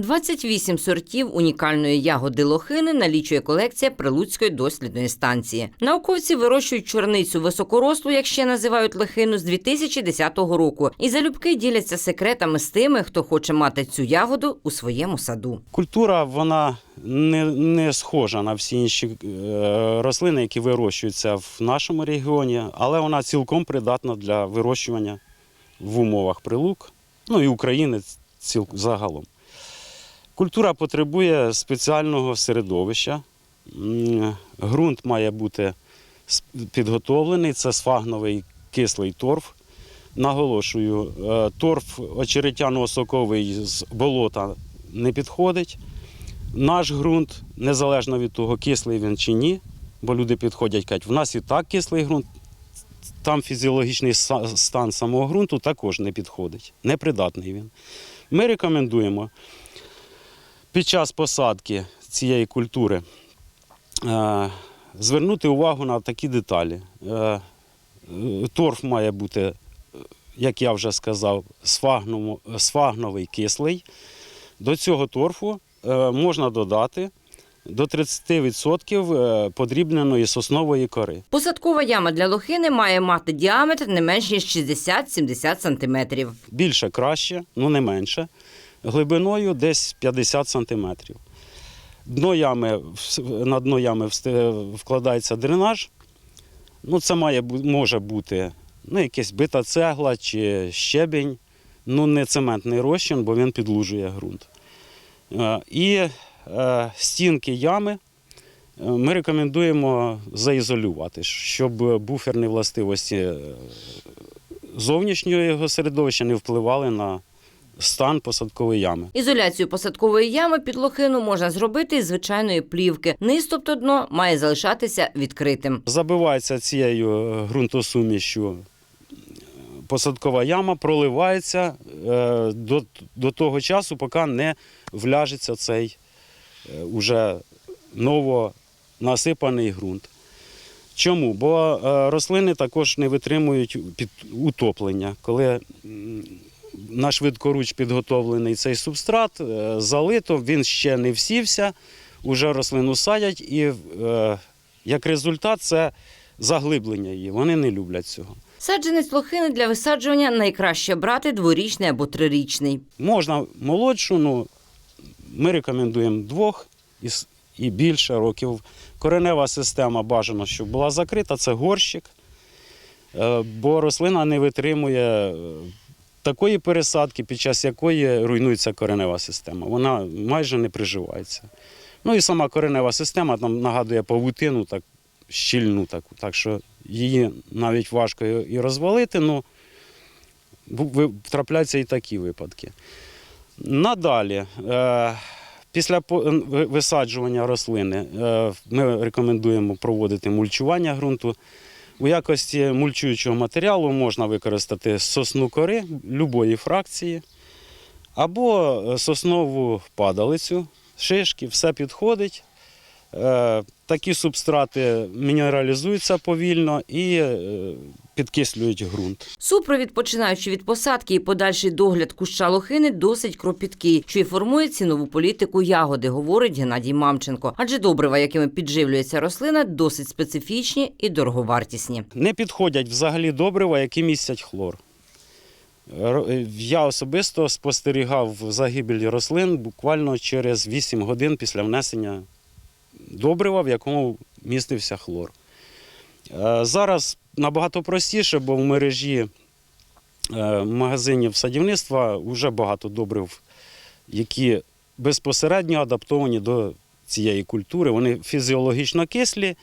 28 сортів унікальної ягоди лохини налічує колекція Прилуцької дослідної станції. Науковці вирощують чорницю високорослу, як ще називають лохину, з 2010 року, і залюбки діляться секретами з тими, хто хоче мати цю ягоду у своєму саду. Культура вона не, не схожа на всі інші е, рослини, які вирощуються в нашому регіоні, але вона цілком придатна для вирощування в умовах прилук, ну і України ціл, загалом. Культура потребує спеціального середовища. М, Ґрунт має бути підготовлений, це сфагновий кислий торф. Наголошую, е, торф очеретяно-соковий з болота не підходить. Наш ґрунт, незалежно від того, кислий він чи ні, бо люди підходять кажуть, в нас і так кислий ґрунт, там фізіологічний стан самого ґрунту також не підходить, непридатний він. Ми рекомендуємо під час посадки цієї культури е, звернути увагу на такі деталі. Е, е, торф має бути, як я вже сказав, сфагновий кислий. До цього торфу можна додати до 30% е, подрібненої соснової кори. Посадкова яма для лохини має мати діаметр не менш ніж 60-70 сантиметрів. Більше краще, ну не менше. Глибиною десь 50 сантиметрів. Дно ями, на дно ями вкладається дренаж. Ну, це має, може бути ну, якась бита цегла чи щебінь. Ну, не цементний розчин, бо він підлужує ґрунт. Е, І е, стінки ями е, ми рекомендуємо заізолювати, щоб буферні властивості зовнішнього середовища не впливали на стан посадкової ями. Ізоляцію посадкової ями під лохину можна зробити із звичайної плівки. Низ, тобто дно, має залишатися відкритим. Забивається цією е, ґрунтосумішю е, посадкова яма, проливається е, до, до того часу, поки не вляжеться цей уже ново насипаний ґрунт. Чому? Бо рослини також не витримують під утоплення. Коли на швидкоруч підготовлений цей субстрат, е, залито, він ще не всівся, уже рослину садять, і е, як результат це заглиблення її. Вони не люблять цього. Саджанець лохини для висаджування найкраще брати дворічний або трирічний. Можна молодшу, ну ми рекомендуємо двох і, більше років. Коренева система бажано, щоб була закрита, це горщик, Е, бо рослина не витримує такої пересадки, під час якої руйнується коренева система. Вона майже не приживається. Ну і сама коренева система там нагадує павутину, так щільну таку, так що її навіть важко і розвалити. Ну, трапляються і такі випадки. Надалі, е, після висаджування рослини, е, ми рекомендуємо проводити мульчування ґрунту. У якості мульчуючого матеріалу можна використати сосну кори будь-якої фракції або е, соснову падалицю, шишки, все підходить. Е, Такі субстрати мінералізуються повільно і е, підкислюють ґрунт. Супровід, починаючи від посадки і подальший догляд куща лохини, досить кропіткий, що й формує цінову політику ягоди, говорить Геннадій Мамченко. Адже добрива, якими підживлюється рослина, досить специфічні і дороговартісні. Не підходять взагалі добрива, які містять хлор. Я особисто спостерігав загибель рослин буквально через 8 годин після внесення добрива, в якому містився хлор. Е, Зараз набагато простіше, бо в мережі е, магазинів садівництва вже багато добрив, які безпосередньо адаптовані до цієї культури. Вони фізіологічно кислі,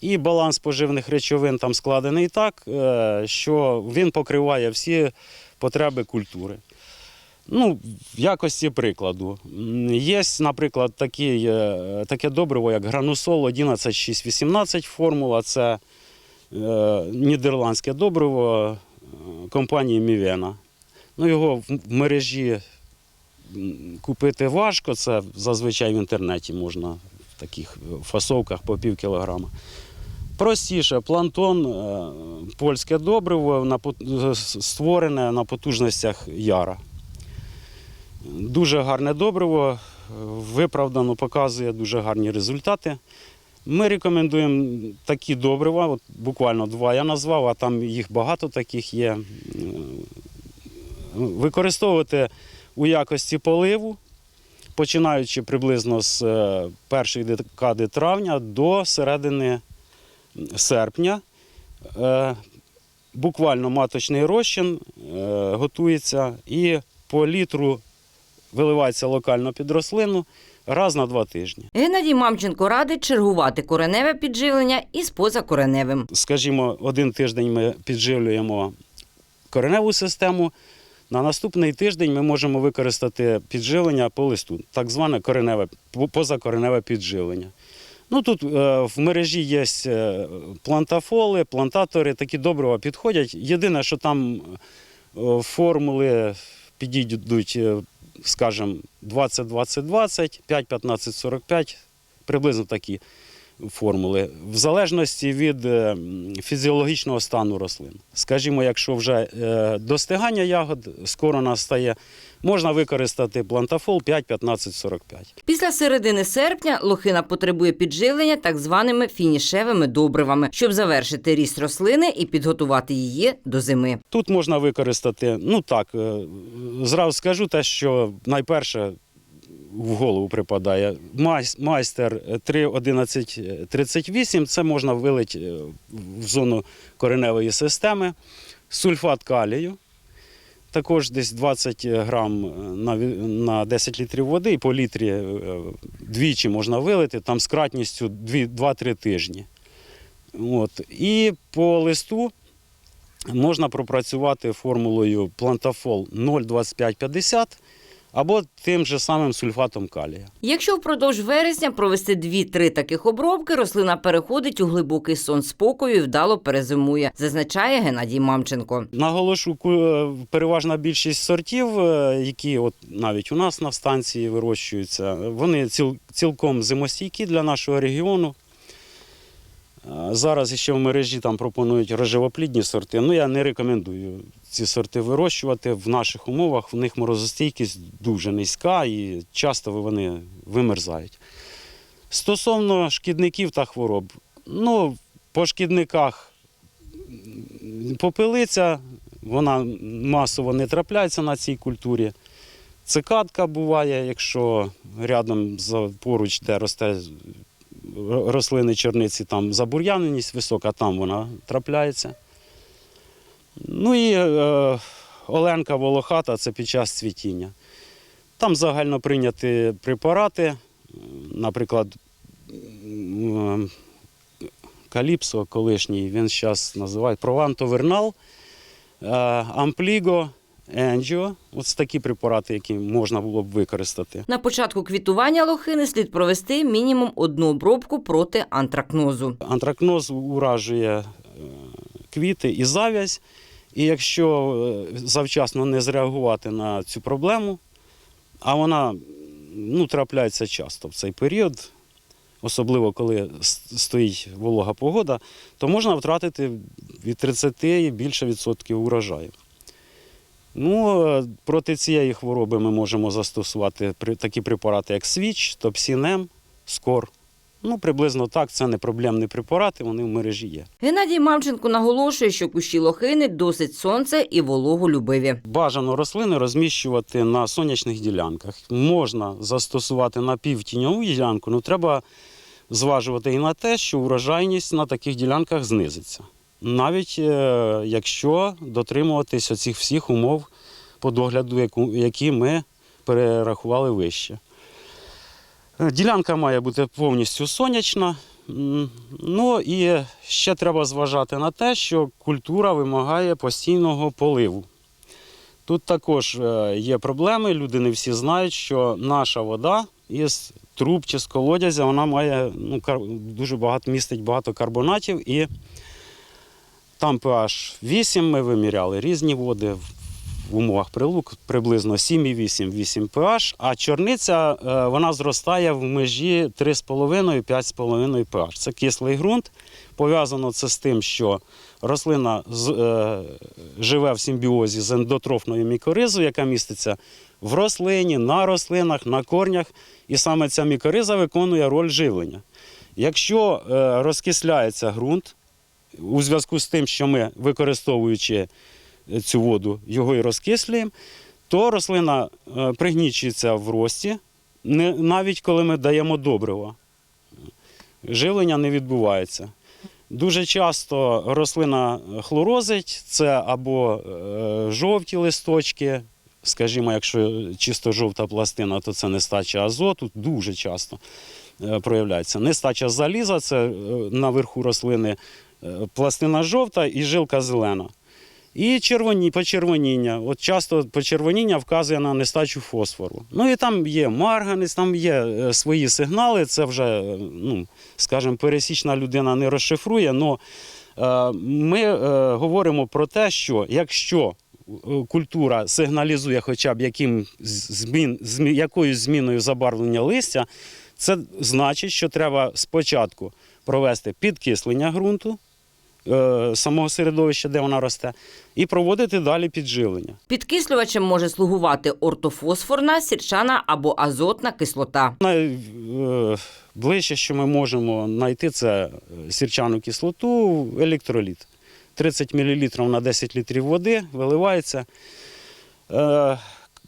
і баланс поживних речовин там складений так, е, що він покриває всі потреби культури. Ну, в якості прикладу. Є, наприклад, такі, таке добриво, як гранусол 11618 формула. Це нідерландське добриво е, компанії Мівена. Ну, його в мережі купити важко, це зазвичай в інтернеті можна в таких е, фасовках по пів кілограма. Простіше, плантон, е, польське добриво, е, створене на потужностях яра. Дуже гарне добриво, е, виправдано показує дуже гарні результати. Ми рекомендуємо такі добрива, от буквально два я назвав, а там їх багато таких є. Е, Використовувати у якості поливу, починаючи приблизно з е, першої декади травня до середини серпня. Е, Буквально маточний розчин готується і по літру виливається локально під рослину раз на два тижні. Геннадій Мамченко радить чергувати кореневе підживлення із позакореневим. Скажімо, один тиждень ми підживлюємо кореневу систему. На наступний тиждень ми можемо використати підживлення по листу, так зване кореневе, позакореневе підживлення. Ну, тут е, в мережі є е, плантафоли, плантатори, такі добрива підходять. Єдине, що там е, формули підійдуть, скажімо, 20-20-20, 5-15-45, приблизно такі формули, в залежності від е, фізіологічного стану рослин. Скажімо, якщо вже е, достигання ягод скоро настає, можна використати плантафол 5-15-45. Після середини серпня лохина потребує підживлення так званими фінішевими добривами, щоб завершити ріст рослини і підготувати її до зими. Тут можна використати, ну так, е, зразу скажу те, що найперше в голову припадає. Майс- Майстер 3.11.38, це можна вилити е, в зону кореневої системи. Сульфат калію. Також десь 20 грам на, на 10 літрів води і по літрі е, двічі можна вилити, там з кратністю 2-3 тижні. От. І по листу можна пропрацювати формулою плантафол 0,2550 або тим же самим сульфатом калія. Якщо впродовж вересня провести 2-3 таких обробки, рослина переходить у глибокий сон спокою і вдало перезимує, зазначає Геннадій Мамченко. Наголошу, переважна більшість сортів, е, які от навіть у нас на станції вирощуються, вони ціл, цілком зимостійкі для нашого регіону. Е, Зараз ще в мережі там пропонують рожевоплідні сорти. Ну, я не рекомендую ці сорти вирощувати в наших умовах. В них морозостійкість дуже низька і часто вони вимерзають. Стосовно шкідників та хвороб, ну, по шкідниках попелиця, вона масово не трапляється на цій культурі. Цикадка буває, якщо рядом поруч, де росте рослини чорниці, там забур'яненість висока, там вона трапляється. Ну і е, оленка волохата це під час цвітіння. Там загально прийняті препарати, е, наприклад, м, Каліпсо колишній, він зараз називає Прованто-Вернал, е, Ампліго, Енджіо. Ось такі препарати, які можна було б використати. На початку квітування лохини слід провести мінімум одну обробку проти антракнозу. Антракноз уражує е, квіти і зав'язь. І якщо е, завчасно не зреагувати на цю проблему, а вона ну, трапляється часто в цей період, особливо коли стоїть волога погода, то можна втратити від 30 і більше відсотків урожаю. Ну, е, проти цієї хвороби ми можемо застосувати такі препарати, як свіч, топсінем, скор. Ну, приблизно так, це не проблемні препарати, вони в мережі є. Геннадій Мамченко наголошує, що кущі лохини досить сонце і вологолюбиві. Бажано рослини розміщувати на сонячних ділянках. Можна застосувати на півтіньову ділянку, але треба зважувати і на те, що урожайність на таких ділянках знизиться. Навіть е, якщо дотримуватись оцих всіх умов по догляду, які ми перерахували вище. Е, Ділянка має бути повністю сонячна. Ну і ще треба зважати на те, що культура вимагає постійного поливу. Тут також е, є проблеми. Люди не всі знають, що наша вода із труб чи з колодязя вона має ну, дуже багато містить багато карбонатів і там pH 8 ми виміряли різні води в- умовах прилук приблизно 7,8-8 pH, а чорниця е, вона зростає в межі 3,5-5,5 pH. Це кислий ґрунт. Пов'язано це з тим, що рослина е, живе в симбіозі з ендотрофною мікоризою, яка міститься в рослині, на рослинах, на корнях, і саме ця мікориза виконує роль живлення. Якщо е, розкисляється ґрунт, у зв'язку з тим, що ми, використовуючи цю воду, його і розкислюємо, то рослина е, пригнічується в рості, навіть коли ми даємо добрива. Живлення не відбувається. Дуже часто рослина хлорозить, це або е, жовті листочки, скажімо, якщо чисто жовта пластина, то це нестача азоту, дуже часто е, проявляється. Нестача заліза це е, наверху рослини е, пластина жовта і жилка зелена. І червоні, почервоніння. От часто почервоніння вказує на нестачу фосфору. Ну і там є марганець, там є е, свої сигнали. Це вже, е, ну, скажімо, пересічна людина не розшифрує. Але ми е, говоримо про те, що якщо культура сигналізує хоча б яким змін, змі- якоюсь зміною забарвлення листя, це значить, що треба спочатку провести підкислення ґрунту самого середовища, де вона росте, і проводити далі підживлення. Підкислювачем може слугувати ортофосфорна, сірчана або азотна кислота. Найближче, що ми можемо знайти, це е, сірчану кислоту, електроліт. 30 мл на 10 літрів води виливається. Е, е,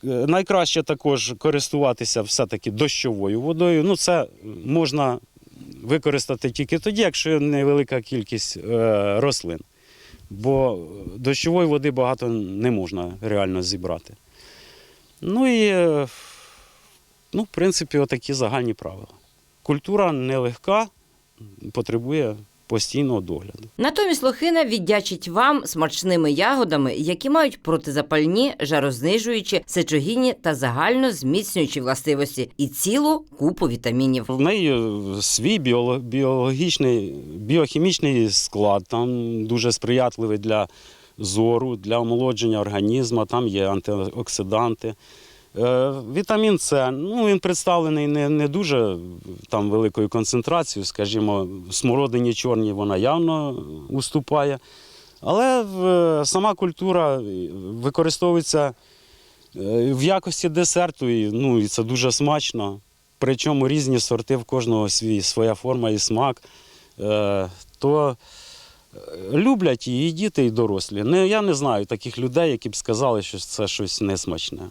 Найкраще також користуватися все-таки дощовою водою. Ну, це можна використати тільки тоді, якщо невелика кількість е, рослин. Бо дощової води багато не можна реально зібрати. Ну і, е, ну, в принципі, отакі загальні правила. Культура нелегка, потребує постійного догляду. Натомість лохина віддячить вам смачними ягодами, які мають протизапальні, жарознижуючі, сечогінні та загально зміцнюючі властивості і цілу купу вітамінів. В неї свій біоло- біологічний, біохімічний склад, там дуже сприятливий для зору, для омолодження організму, там є антиоксиданти. Е, Вітамін С, ну, він представлений не, не дуже там, великою концентрацією, скажімо, смородині чорній вона явно уступає. Але е, сама культура е, використовується в якості десерту, і, ну, і це дуже смачно. Причому різні сорти в кожного свій, своя форма і смак. То люблять її діти, і дорослі. Не, я не знаю таких людей, які б сказали, що це щось несмачне.